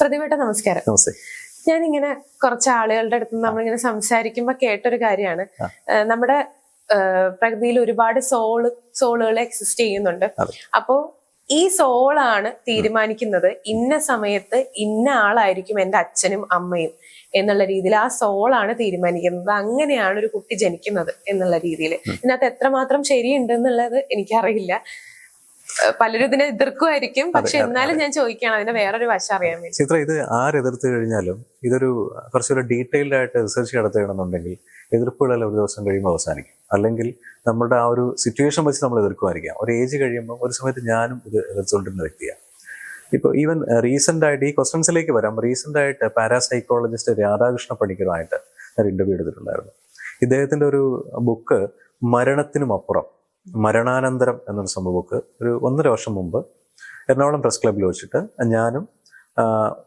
പ്രതിഭട്ട നമസ്കാരം. നമസ്തേ. ഞാനിങ്ങനെ കുറച്ച് ആളുകളുടെ അടുത്ത് നമ്മളിങ്ങനെ സംസാരിക്കുമ്പോൾ കേട്ടൊരു കാര്യമാണ്. നമ്മുടെ പ്രകൃതിയിൽ ഒരുപാട് സോൾ സോളുകൾ എക്സിസ്റ്റ് ചെയ്യുന്നുണ്ട്. അപ്പോ ഈ സോളാണ് തീരുമാനിക്കുന്നത് ഇന്ന സമയത്ത് ഇന്ന ആളായിരിക്കും എന്റെ അച്ഛനും അമ്മയും എന്നുള്ള രീതിയിൽ ആ സോളാണ് തീരുമാനിക്കുന്നത്. അങ്ങനെയാണ് ഒരു കുട്ടി ജനിക്കുന്നത് എന്നുള്ള രീതിയിൽ. ഇതിനകത്ത് എത്രമാത്രം ശരിയുണ്ട് എന്നുള്ളത് എനിക്കറിയില്ല. പലരും ഇതിനെ എതിർക്കുമായിരിക്കും പക്ഷെ എന്നാലും ഞാൻ ചോദിക്കുകയാണ് അതിന്റെ വേറൊരു വശം അറിയാൻ വേണ്ടി. ചിത്ര ഇത് ആരെതിർത്ത് കഴിഞ്ഞാലും ഇതൊരു കുറച്ചൊരു ഡീറ്റെയിൽഡ് ആയിട്ട് റിസർച്ച് നടത്തുകയാണെന്നുണ്ടെങ്കിൽ എതിർപ്പുകളെല്ലാം ഒരു ദിവസം കഴിയുമ്പോൾ അവസാനിക്കും. അല്ലെങ്കിൽ നമ്മുടെ ആ ഒരു സിറ്റുവേഷൻ വെച്ച് നമ്മൾ എതിർക്കുമായിരിക്കാം. ഒരു ഏജ് കഴിയുമ്പോൾ ഒരു സമയത്ത് ഞാനും ഇത് എതിർത്തുകൊണ്ടിരുന്ന വ്യക്തിയാണ്. ഇപ്പോൾ ഈവൻ റീസെന്റ് ആയിട്ട് ഈ ക്വസ്റ്റൻസിലേക്ക് വരാം. റീസെന്റ് ആയിട്ട് പാരാസൈക്കോളജിസ്റ്റ് രാധാകൃഷ്ണ പണിക്കരുമായിട്ട് ഞാൻ ഇന്റർവ്യൂ എടുത്തിട്ടുണ്ടായിരുന്നു. ഇദ്ദേഹത്തിന്റെ ഒരു ബുക്ക് മരണത്തിനും അപ്പുറം മരണാനന്തരം എന്നൊരു സംഭവമൊക്കെ ഒരു ഒന്നര വർഷം മുമ്പ് എറണാകുളം പ്രസ് ക്ലബ്ബിൽ വെച്ചിട്ട് ഞാനും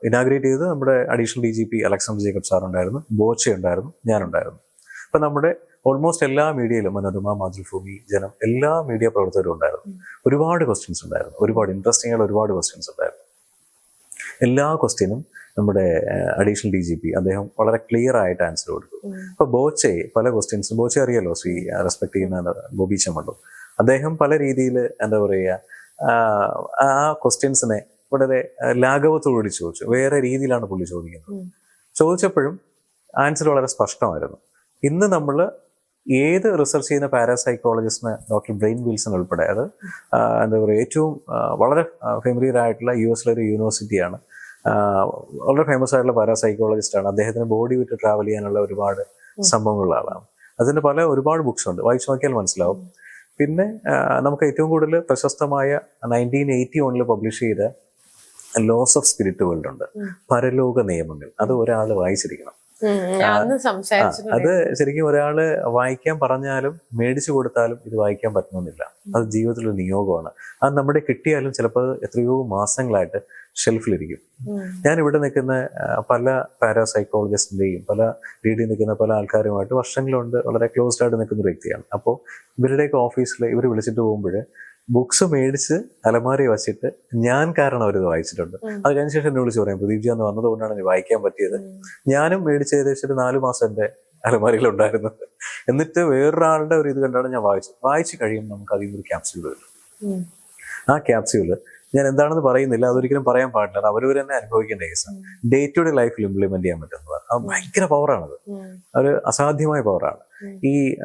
ഇനാഗ്രേറ്റ് ചെയ്ത് നമ്മുടെ additional D G P Alexander Jacob sir ഉണ്ടായിരുന്നു ബോച്ചെ ഉണ്ടായിരുന്നു ഞാനുണ്ടായിരുന്നു. അപ്പം നമ്മുടെ ഓൾമോസ്റ്റ് എല്ലാ മീഡിയയിലും മനോരമ മാതൃഭൂമി ജനം എല്ലാ മീഡിയ പ്രവർത്തകരും ഉണ്ടായിരുന്നു. ഒരുപാട് ക്വസ്റ്റ്യൻസ് ഉണ്ടായിരുന്നു. ഒരുപാട് ഇൻട്രസ്റ്റിംഗ് ആയിട്ടുള്ള ഒരുപാട് ക്വസ്റ്റ്യൻസ് ഉണ്ടായിരുന്നു. എല്ലാ ക്വസ്റ്റ്യനും നമ്മുടെ അഡീഷണൽ ഡി ജി പി അദ്ദേഹം വളരെ ക്ലിയർ ആയിട്ട് ആൻസർ കൊടുക്കും അപ്പോൾ അപ്പൊ ബോച്ചെ പല ക്വസ്റ്റ്യൻസ് ബോച്ചെ അറിയാലോ ശ്രീ റെസ്പെക്ട് ചെയ്യുന്ന ഗോപി ചമ്മണ്ടോ അദ്ദേഹം പല രീതിയിൽ എന്താ പറയുക ആ ക്വസ്റ്റ്യൻസിനെ വളരെ ലാഘവത്തോടുകൂടി ചോദിച്ചു. വേറെ രീതിയിലാണ് പുള്ളി ചോദിക്കുന്നത്. ചോദിച്ചപ്പോഴും ആൻസർ വളരെ സ്പഷ്ടമായിരുന്നു. ഇന്ന് നമ്മൾ ഏത് റിസർച്ച് ചെയ്യുന്ന പാരാസൈക്കോളജിസ്റ്റിന് ഡോക്ടർ ബ്രെയിൻ വിൽസൺ ഉൾപ്പെടെ അത് എന്താ പറയുക ഏറ്റവും വളരെ ഫെമിലിയർ ആയിട്ടുള്ള യു എസിലെ ഒരു യൂണിവേഴ്സിറ്റിയാണ് വളരെ ഫേമസ് ആയിട്ടുള്ള പാരാസൈക്കോളജിസ്റ്റ് ആണ്. അദ്ദേഹത്തിന് ബോഡി വിട്ട് ട്രാവൽ ചെയ്യാനുള്ള ഒരുപാട് സംഭവങ്ങളുള്ള ആളാണ്. അതിന്റെ പല ഒരുപാട് ബുക്സ് ഉണ്ട്. വായിച്ചു നോക്കിയാൽ മനസ്സിലാവും. പിന്നെ നമുക്ക് ഏറ്റവും കൂടുതൽ പ്രശസ്തമായ നയന്റീൻ എയ്റ്റി വണ്ണിൽ പബ്ലിഷ് ചെയ്ത ലോസ് ഓഫ് സ്പിരിറ്റ് വേൾഡ് ഉണ്ട്. പരലോക നിയമങ്ങൾ. അത് ഒരാൾ വായിച്ചിരിക്കണം. അത് ശരിക്കും ഒരാൾ വായിക്കാൻ പറഞ്ഞാലും മേടിച്ചു കൊടുത്താലും ഇത് വായിക്കാൻ പറ്റണമെന്നില്ല. അത് ജീവിതത്തിലൊരു നിയോഗമാണ്. അത് നമ്മുടെ കിട്ടിയാലും ചിലപ്പോൾ എത്രയോ മാസങ്ങളായിട്ട് ഷെൽഫിലിരിക്കും. ഞാൻ ഇവിടെ നിൽക്കുന്ന പല പാരാസൈക്കോളജിസ്റ്റിന്റെയും പല രീതിയിൽ നിൽക്കുന്ന പല ആൾക്കാരുമായിട്ട് വർഷങ്ങളുണ്ട്. വളരെ ക്ലോസ്ഡ് ആയിട്ട് നിൽക്കുന്ന ഒരു വ്യക്തിയാണ്. അപ്പോൾ ഇവരുടെയൊക്കെ ഓഫീസിൽ ഇവർ വിളിച്ചിട്ട് പോകുമ്പോൾ ബുക്സ് മേടിച്ച് അലമാരി വച്ചിട്ട് ഞാൻ കാരണം അവരിത് വായിച്ചിട്ടുണ്ട്. അത് കഴിഞ്ഞ ശേഷം എന്നെ വിളിച്ച് പറയാം പ്രദീപ് ജി അന്ന് വന്നതുകൊണ്ടാണ് എനിക്ക് വായിക്കാൻ പറ്റിയത്. ഞാനും മേടിച്ച് ഏകദേശം ഒരു നാല് മാസം എന്റെ അലമാരിയിലുണ്ടായിരുന്നു എന്നിട്ട് വേറൊരാളുടെ ഒരു ഇത് കണ്ടാണ് ഞാൻ വായിച്ചത്. വായിച്ചു കഴിയുമ്പോൾ നമുക്ക് അതിൽ നിന്നൊരു ക്യാപ്സ്യൂൾ വരും. ആ ക്യാപ്സ്യൂൾ ഞാൻ എന്താണെന്ന് പറയുന്നില്ല. അതൊരിക്കലും പറയാൻ പാടില്ല. അത് അവരവർ തന്നെ അനുഭവിക്കേണ്ട കേസാണ് ഡേ ടു ഡേ ലൈഫിൽ ഇംപ്ലിമെന്റ് ചെയ്യാൻ പറ്റുന്നതാണ്. അത് ഭയങ്കര പവറാണത്. ഒരു അസാധ്യമായ പവറാണ് ഈ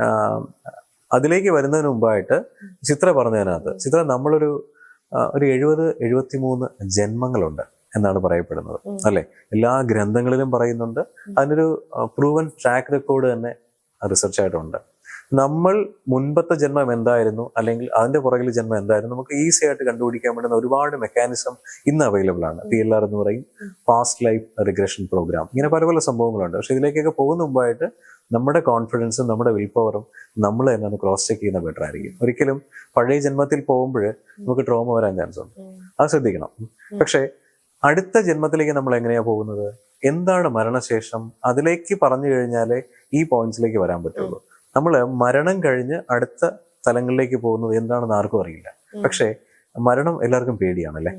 അതിലേക്ക് വരുന്നതിന് മുമ്പായിട്ട് ചിത്ര പറഞ്ഞതിനകത്ത് ചിത്ര നമ്മളൊരു ഒരു എഴുപത് എഴുപത്തിമൂന്ന് ജന്മങ്ങളുണ്ട് എന്നാണ് പറയപ്പെടുന്നത്. അല്ലെ? എല്ലാ ഗ്രന്ഥങ്ങളിലും പറയുന്നുണ്ട്. അതിനൊരു പ്രൂവൻ ട്രാക്ക് റെക്കോർഡ് തന്നെ റിസർച്ച് ആയിട്ടുണ്ട്. നമ്മൾ മുൻപത്തെ ജന്മം എന്തായിരുന്നു? അല്ലെങ്കിൽ അതിന്റെ പുറകിൽ ജന്മം എന്തായിരുന്നു? നമുക്ക് ഈസി ആയിട്ട് കണ്ടുപിടിക്കാൻ പറ്റുന്ന ഒരുപാട് മെക്കാനിസം ഇന്ന് അവൈലബിൾ ആണ്. പി എൽ ആർ എന്ന് പറയും. പാസ്റ്റ് ലൈഫ് റിഗ്രഷൻ പ്രോഗ്രാം ഇങ്ങനെ പല പല സംഭവങ്ങളുണ്ട്. പക്ഷെ ഇതിലേക്കൊക്കെ പോകുന്ന മുമ്പായിട്ട് നമ്മുടെ കോൺഫിഡൻസും നമ്മുടെ വിൽ പവറും നമ്മൾ തന്നെ ഒന്ന് ക്രോസ് ചെക്ക് ചെയ്യുന്ന ബെറ്റർ ആയിരിക്കും. ഒരിക്കലും പഴയ ജന്മത്തിൽ പോകുമ്പോൾ നമുക്ക് ട്രോമ വരാൻ ചാൻസ് ഉണ്ട്. അത് ശ്രദ്ധിക്കണം. പക്ഷേ അടുത്ത ജന്മത്തിലേക്ക് നമ്മൾ എങ്ങനെയാ പോകുന്നത്? എന്താണ് മരണശേഷം? അതിലേക്ക് പറഞ്ഞു കഴിഞ്ഞാലേ ഈ പോയിന്റ്സിലേക്ക് വരാൻ പറ്റുള്ളൂ. നമ്മൾ മരണം കഴിഞ്ഞ് അടുത്ത തലങ്ങളിലേക്ക് പോകുന്നത് എന്താണെന്ന് ആർക്കും അറിയില്ല. പക്ഷേ മരണം എല്ലാവർക്കും പേടിയാണല്ലേ?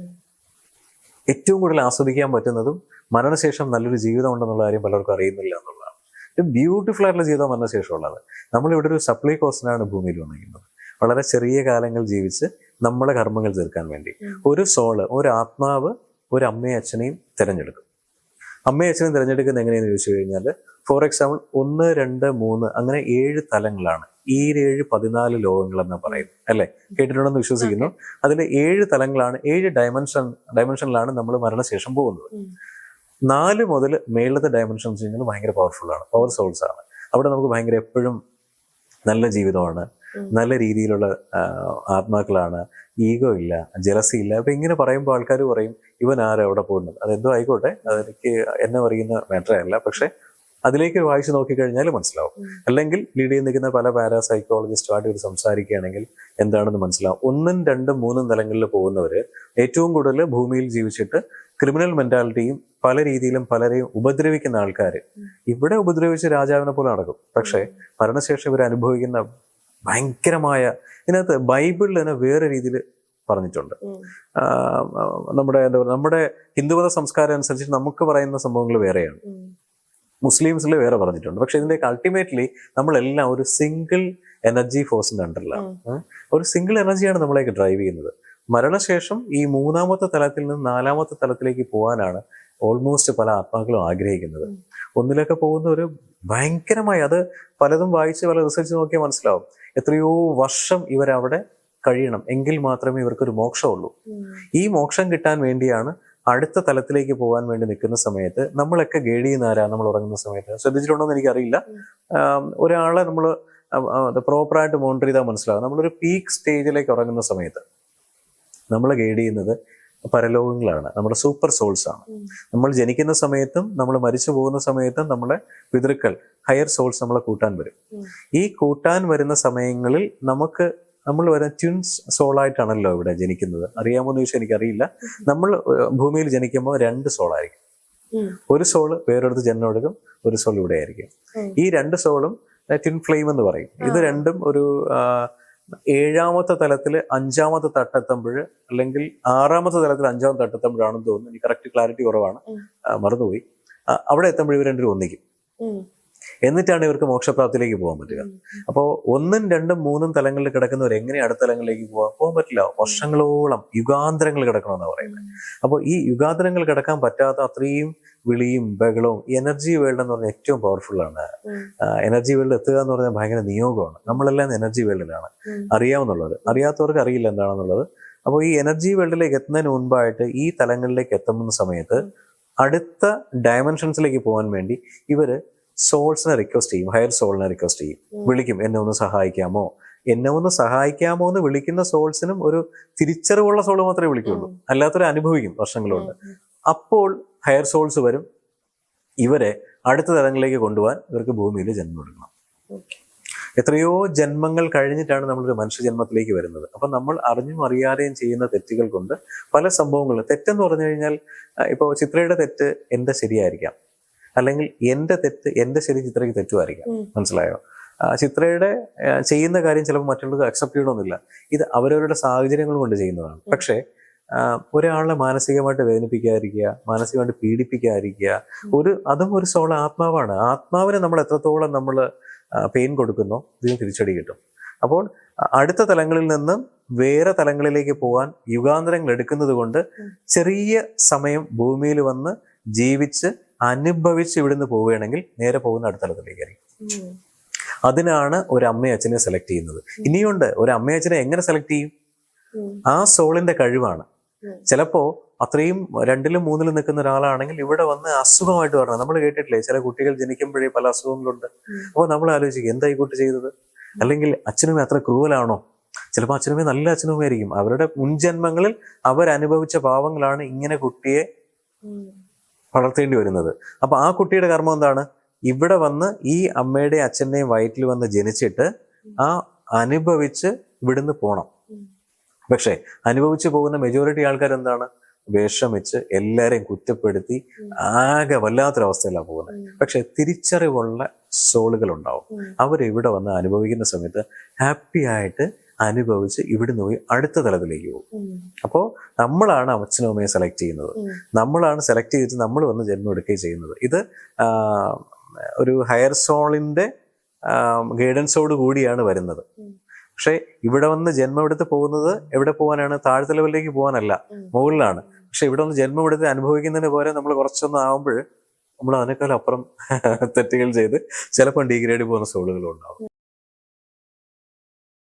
ഏറ്റവും കൂടുതൽ ആസ്വദിക്കാൻ പറ്റുന്നതും മരണശേഷം നല്ലൊരു ജീവിതം ഉണ്ടെന്നുള്ള കാര്യം പലർക്കും അറിയുന്നില്ല എന്നുള്ളതാണ്. ഒരു ബ്യൂട്ടിഫുൾ ആയിട്ടുള്ള ജീവിതം മരണശേഷം ഉള്ളത് നമ്മളിവിടെ ഒരു സപ്ലൈ കോസ്റ്റിനാണ് ഭൂമിയിൽ വന്നിരിക്കുന്നത്. വളരെ ചെറിയ കാലങ്ങൾ ജീവിച്ച് നമ്മളെ കർമ്മങ്ങൾ തീർക്കാൻ വേണ്ടി. ഒരു സോൾ ഒരു ആത്മാവ് ഒരു അമ്മയും അച്ഛനെയും തിരഞ്ഞെടുക്കും. അമ്മയും അച്ഛനും തിരഞ്ഞെടുക്കുന്നത് എങ്ങനെയെന്ന് ചോദിച്ചു കഴിഞ്ഞാൽ ഫോർ എക്സാമ്പിൾ ഒന്ന് രണ്ട് മൂന്ന് അങ്ങനെ ഏഴ് തലങ്ങളാണ്. ഈ ഏഴ് പതിനാല് ലോകങ്ങൾ എന്ന് പറയുന്നത് അല്ലെ? കേട്ടിട്ടുണ്ടെന്ന് വിശ്വസിക്കുന്നു. അതിൽ ഏഴ് തലങ്ങളാണ് ഏഴ് ഡയമെൻഷൻ ഡയമെൻഷനിലാണ് നമ്മൾ മരണശേഷം പോകുന്നത്. നാല് മുതൽ മേളത്തെ ഡയമെൻഷൻസ് ഭയങ്കര പവർഫുൾ ആണ് പവർ സോൾസ് ആണ്. അവിടെ നമുക്ക് ഭയങ്കര എപ്പോഴും നല്ല ജീവിതമാണ്. നല്ല രീതിയിലുള്ള ആത്മാക്കളാണ്. ഈഗോ ഇല്ല ജലസി ഇല്ല. അപ്പൊ ഇങ്ങനെ പറയുമ്പോൾ ആൾക്കാർ പറയും ഇവൻ ആരാ അവിടെ പോകുന്നത്? അതെന്തോ ആയിക്കോട്ടെ. അതെനിക്ക് എന്നെ പറയുന്ന മാറ്ററല്ല പക്ഷെ അതിലേക്ക് വായിച്ചു നോക്കിക്കഴിഞ്ഞാൽ മനസ്സിലാവും. അല്ലെങ്കിൽ ലീഡ് ചെയ്ത് നിൽക്കുന്ന പല പാരാസൈക്കോളജിസ്റ്റുമായിട്ട് ഇവർ സംസാരിക്കുകയാണെങ്കിൽ എന്താണെന്ന് മനസ്സിലാവും. ഒന്നും രണ്ടും മൂന്നും തലങ്ങളിൽ പോകുന്നവർ ഏറ്റവും കൂടുതൽ ഭൂമിയിൽ ജീവിച്ചിട്ട് ക്രിമിനൽ മെന്റാലിറ്റിയും പല രീതിയിലും പലരെയും ഉപദ്രവിക്കുന്ന ആൾക്കാർ ഇവിടെ ഉപദ്രവിച്ച രാജാവിനെ പോലെ നടക്കും. പക്ഷേ ഭരണശേഷം ഇവർ അനുഭവിക്കുന്ന ഭയങ്കരമായ ഇതിനകത്ത് ബൈബിളിൽ തന്നെ വേറെ രീതിയിൽ പറഞ്ഞിട്ടുണ്ട്. നമ്മുടെ എന്താ പറയുക നമ്മുടെ ഹിന്ദുമത സംസ്കാരം അനുസരിച്ച് നമുക്ക് പറയുന്ന സംഭവങ്ങൾ വേറെയാണ്. മുസ്ലിംസിൽ വേറെ പറഞ്ഞിട്ടുണ്ട്. പക്ഷെ ഇതിന്റെ അൾട്ടിമേറ്റ്ലി നമ്മളെല്ലാം ഒരു സിംഗിൾ എനർജി ഫോഴ്സിന്റെ അണ്ടറിലാണ് ഒരു സിംഗിൾ എനർജിയാണ് നമ്മളെയൊക്കെ ഡ്രൈവ് ചെയ്യുന്നത്. മരണശേഷം ഈ മൂന്നാമത്തെ തലത്തിൽ നിന്ന് നാലാമത്തെ തലത്തിലേക്ക് പോകാനാണ് ഓൾമോസ്റ്റ് പല ആത്മാക്കളും ആഗ്രഹിക്കുന്നത്. ഒന്നിലൊക്കെ പോകുന്ന ഒരു ഭയങ്കരമായി അത് പലതും വായിച്ച് പല റിസർച്ച് നോക്കിയാൽ മനസ്സിലാവും. എത്രയോ വർഷം ഇവരവിടെ കഴിയണം. എങ്കിൽ മാത്രമേ ഇവർക്കൊരു മോക്ഷമുള്ളൂ. ഈ മോക്ഷം കിട്ടാൻ വേണ്ടിയാണ് അടുത്ത തലത്തിലേക്ക് പോകാൻ വേണ്ടി നിൽക്കുന്ന സമയത്ത് നമ്മളൊക്കെ ഗൈഡ് ചെയ്യുന്ന ആരാ നമ്മൾ ഉറങ്ങുന്ന സമയത്ത്. ശ്രദ്ധിച്ചിട്ടുണ്ടോ എന്ന് എനിക്കറിയില്ല ഒരാളെ നമ്മൾ പ്രോപ്പറായിട്ട് മോണിറ്റർ ചെയ്താൽ മനസ്സിലാകും നമ്മളൊരു പീക്ക് സ്റ്റേജിലേക്ക് ഉറങ്ങുന്ന സമയത്ത്. നമ്മളെ ഗൈഡ് ചെയ്യുന്നത് പരലോകങ്ങളാണ്. നമ്മുടെ സൂപ്പർ സോൾസ് ആണ്. നമ്മൾ ജനിക്കുന്ന സമയത്തും നമ്മൾ മരിച്ചു പോകുന്ന സമയത്തും നമ്മുടെ പിതൃക്കൾ ഹയർ സോൾസ് നമ്മളെ കൂട്ടാൻ വരും. ഈ കൂട്ടാൻ വരുന്ന സമയങ്ങളിൽ നമുക്ക് നമ്മൾ വരുന്ന ട്യൂൺസ് സോളായിട്ടാണല്ലോ ഇവിടെ ജനിക്കുന്നത്. അറിയാമോ എന്ന് ചോദിച്ചാൽ എനിക്കറിയില്ല. നമ്മൾ ഭൂമിയിൽ ജനിക്കുമ്പോൾ രണ്ട് സോളായിരിക്കും. ഒരു സോൾ വേറൊരിടത്ത് ജന്മം എടുക്കും ഒരു സോൾ ഇവിടെ ആയിരിക്കും ഈ രണ്ട് സോളും ട്വിൻ ഫ്ലെയിം എന്ന് പറയും. ഇത് രണ്ടും ഒരു ഏഴാമത്തെ തലത്തിൽ അഞ്ചാമത്തെ തട്ടെത്തുമ്പോൾ അല്ലെങ്കിൽ ആറാമത്തെ തലത്തിൽ അഞ്ചാമത്തെ തട്ടെത്തുമ്പോഴാണെന്ന് തോന്നുന്നു. എനിക്ക് കറക്റ്റ് ക്ലാരിറ്റി കുറവാണ്. മറന്നുപോയി. അവിടെ എത്തുമ്പോൾ ഇവർ രണ്ടുപേരും ഒന്നിക്കും. എന്നിട്ടാണ് ഇവർക്ക് മോക്ഷപ്രാപ്തിയിലേക്ക് പോകാൻ പറ്റുക. അപ്പോൾ ഒന്നും രണ്ടും മൂന്നും തലങ്ങളിൽ കിടക്കുന്നവർ എങ്ങനെ അടുത്ത തലങ്ങളിലേക്ക് പോകാൻ പോകാൻ പറ്റില്ല. വർഷങ്ങളോളം യുഗാന്തരങ്ങൾ കിടക്കണമെന്നാണ് പറയുന്നത്. അപ്പോൾ ഈ യുഗാന്തരങ്ങൾ കിടക്കാൻ പറ്റാത്ത അത്രയും വിളിയും ബഹളവും എനർജി വേൾഡ് എന്ന് പറഞ്ഞാൽ ഏറ്റവും പവർഫുൾ ആണ്. എനർജി വേൾഡ് എത്തുക എന്ന് പറഞ്ഞാൽ ഭയങ്കര നിയോഗമാണ്. നമ്മളെല്ലാം എനർജി വേൾഡിലാണ്. അറിയാവുന്നുള്ളത്. അറിയാത്തവർക്ക് അറിയില്ല എന്താണെന്നുള്ളത് അപ്പോൾ ഈ എനർജി വേൾഡിലേക്ക് എത്തുന്നതിന് മുൻപായിട്ട് ഈ തലങ്ങളിലേക്ക് എത്തുന്ന സമയത്ത് അടുത്ത ഡയമെൻഷൻസിലേക്ക് പോകാൻ വേണ്ടി ഇവർ സോൾസിനെ റിക്വസ്റ്റ് ചെയ്യും ഹയർ സോളിനെ റിക്വസ്റ്റ് ചെയ്യും. വിളിക്കും എന്നെ ഒന്ന് സഹായിക്കാമോ? എന്നെ ഒന്ന് സഹായിക്കാമോ? എന്ന് വിളിക്കുന്ന സോൾസിനും ഒരു തിരിച്ചറിവുള്ള സോൾ മാത്രമേ വിളിക്കുള്ളൂ. അല്ലാത്തൊരു അനുഭവിക്കും വർഷങ്ങളുണ്ട്. അപ്പോൾ ഹയർ സോൾസ് വരും. ഇവരെ അടുത്ത തലങ്ങളിലേക്ക് കൊണ്ടുപോകാൻ ഇവർക്ക് ഭൂമിയിൽ ജന്മം എടുക്കണം. എത്രയോ ജന്മങ്ങൾ കഴിഞ്ഞിട്ടാണ് നമ്മളൊരു മനുഷ്യജന്മത്തിലേക്ക് വരുന്നത്. അപ്പൊ നമ്മൾ അറിഞ്ഞും അറിയാതെയും ചെയ്യുന്ന തെറ്റുകൾ കൊണ്ട് പല സംഭവങ്ങളും തെറ്റെന്ന് പറഞ്ഞു കഴിഞ്ഞാൽ ഇപ്പോൾ ചിത്രയുടെ തെറ്റ് എന്താ ശരിയായിരിക്കാം. അല്ലെങ്കിൽ എന്റെ തെറ്റ് എന്റെ ശരി ചിത്രയ്ക്ക് തെറ്റുമായിരിക്കാം. മനസ്സിലായോ? ചിത്രയുടെ ചെയ്യുന്ന കാര്യം ചിലപ്പോൾ മറ്റുള്ളവർക്ക് അക്സെപ്റ്റ് ചെയ്യണമെന്നില്ല. ഇത് അവരവരുടെ സാഹചര്യങ്ങൾ കൊണ്ട് ചെയ്യുന്നതാണ്. പക്ഷേ ഒരാളെ മാനസികമായിട്ട് വേദനിപ്പിക്കാതിരിക്കുക മാനസികമായിട്ട് പീഡിപ്പിക്കാതിരിക്കുക ഒരു അതും ഒരു സോള ആത്മാവാണ്. ആത്മാവിനെ നമ്മൾ എത്രത്തോളം നമ്മൾ പെയിൻ കൊടുക്കുന്നോ ഇതിന് തിരിച്ചടി കിട്ടും. അപ്പോൾ അടുത്ത തലങ്ങളിൽ നിന്നും വേറെ തലങ്ങളിലേക്ക് പോകാൻ യുഗാന്തരങ്ങൾ എടുക്കുന്നത് കൊണ്ട് ചെറിയ സമയം ഭൂമിയിൽ വന്ന് ജീവിച്ച് അനുഭവിച്ച് ഇവിടുന്ന് പോവുകയാണെങ്കിൽ നേരെ പോകുന്ന അടുത്ത തലത്തിലേക്ക് ആയിരിക്കും അതിനാണ് ഒരു അമ്മയെ അച്ഛനെ സെലക്ട് ചെയ്യുന്നത്. ഇനിയുണ്ട് ഒരു അമ്മയെ അച്ഛനെ എങ്ങനെ സെലക്ട് ചെയ്യും? ആ സോളിന്റെ കഴിവാണ്. ചിലപ്പോ അത്രയും രണ്ടിലും മൂന്നിലും നിൽക്കുന്ന ഒരാളാണെങ്കിൽ ഇവിടെ വന്ന് അസുഖമായിട്ട് വരണം. നമ്മൾ കേട്ടിട്ടില്ലേ ചില കുട്ടികൾ ജനിക്കുമ്പോഴേ പല അസുഖങ്ങളുണ്ട്. അപ്പോൾ നമ്മൾ ആലോചിക്കും എന്താ ഈ കുട്ടി ചെയ്തത്? അല്ലെങ്കിൽ അച്ഛനും അത്ര ക്രൂവലാണോ ചിലപ്പോൾ അച്ഛനുമേ നല്ല അച്ഛനുമായിരിക്കും അവരുടെ മുൻജന്മങ്ങളിൽ അവരനുഭവിച്ച പാവങ്ങളാണ് ഇങ്ങനെ കുട്ടിയെ. വളർത്തേണ്ടി വരുന്നത് അപ്പൊ ആ കുട്ടിയുടെ കർമ്മം എന്താണ് ഇവിടെ വന്ന് ഈ അമ്മയുടെയും അച്ഛന്റെയും വയറ്റിൽ വന്ന് ജനിച്ചിട്ട് ആ അനുഭവിച്ച് ഇവിടുന്ന് പോണം. പക്ഷേ അനുഭവിച്ച് പോകുന്ന മെജോറിറ്റി ആൾക്കാർ എന്താണ് വിഷമിച്ച് എല്ലാരെയും കുറ്റപ്പെടുത്തി. ആകെ വല്ലാത്തൊരവസ്ഥയിലാണ് പോകുന്നത്. പക്ഷെ തിരിച്ചറിവുള്ള സോളുകൾ ഉണ്ടാവും അവരിവിടെ വന്ന് അനുഭവിക്കുന്ന സമയത്ത് ഹാപ്പി ആയിട്ട് അനുഭവിച്ച് ഇവിടുന്ന് പോയി അടുത്ത തലത്തിലേക്ക് പോകും. അപ്പോൾ നമ്മളാണ് അച്ഛനും അമ്മയെ സെലക്ട് ചെയ്യുന്നത് നമ്മളാണ് സെലക്ട് ചെയ്തിട്ട് നമ്മൾ വന്ന് ജന്മം എടുക്കുകയും ചെയ്യുന്നത്. ഇത് ഒരു ഹയർ സോളിന്റെ ഗൈഡൻസോട് കൂടിയാണ് വരുന്നത്. പക്ഷേ ഇവിടെ വന്ന് ജന്മം എടുത്ത് പോകുന്നത് എവിടെ പോകാനാണ് താഴ്ത്ത ലെവലിലേക്ക് പോകാനല്ല മുകളിലാണ്. പക്ഷെ ഇവിടെ വന്ന് ജന്മം എടുത്ത് അനുഭവിക്കുന്നതിന് പോലെ നമ്മൾ കുറച്ചൊന്നും ആവുമ്പോൾ നമ്മൾ അതിനേക്കാൾ അപ്പുറം തെറ്റുകൾ ചെയ്ത് ചിലപ്പോൾ ഡിഗ്രേഡ് പോകുന്ന സോളുകളും ഉണ്ടാവും.